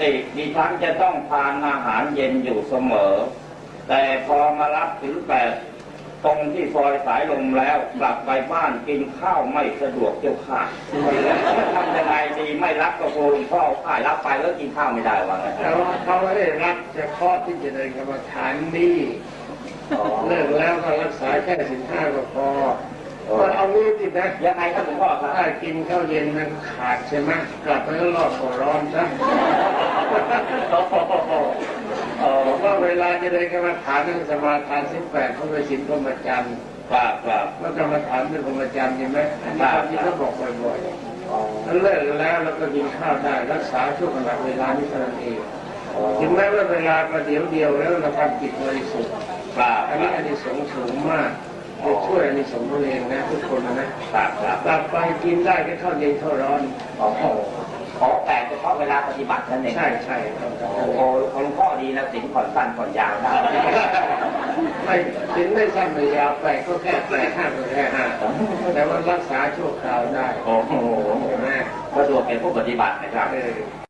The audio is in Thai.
ติดิฉันจะต้องทานอาหารเย็นอยู่เสมอ แต่พอมารับถึงแปดตรงที่ซอยสายลมแล้วกลับไปบ้านกินข้าวไม่สะดวกเจ้าค่ะแล้วทำยังไงดีไม่รับก็โกงพ่อข่ายรับไปแล้วกินข้าวไม่ได้วะงั้นแต่ว่าเขาไม่ได้รับเฉพาะที่จะเดินกรรมฐานนี่เลิกแล้วก็รักษาแค่สินห้าก็พอก็เอางี้ตินะยังไงครับหลวงพ่อครับถ้ากินข้าวเย็นมันขาดใช่ไหมกลับไปก็รอดก็ร้อนซะเออผม ว่าเวลาจะเดินกรรมฐานนั่งสมาทานสิบแปดเขาไปสินพรหมจรรย์ครับครับว่ากรรมฐานเป็นพรหมจรรย์ใช่ไหมอันนี้ความที่เขาบอกบ่อยๆถ้าเลิกแล้วเราก็กินข้าวได้รักษาช่วงขณะเวลานี้เท่านั้นเองถึงแม้ว่าเวลาประเดี๋ยวเดียวแล้วเราทำจิตบริสุทธิ์ครับอันคนี้รับอันนี้สงส์สูงมากจะช่วยอันนี้สงส์ตัวเองนะทุกคนนะครับครับกลับไปกินได้แค่ข้าวเย็นข้าวร้อนโอ้ ลาปฏิบัตินั่นเองใช่ใช่ครับโอ้โหของหลวงพ่อดีนะสิงผ่อนสั้นผ่อนยาวได้ไม่ถึงไม่สั้นไม่ยาวไปก็แค่แปดห้าก็แค่ห้าแต่ว่ารักษาชั่วคราวได้ โอ้โหใช่ไหมสะดวกแก่ผู้ปฏิบัตินะครับเออ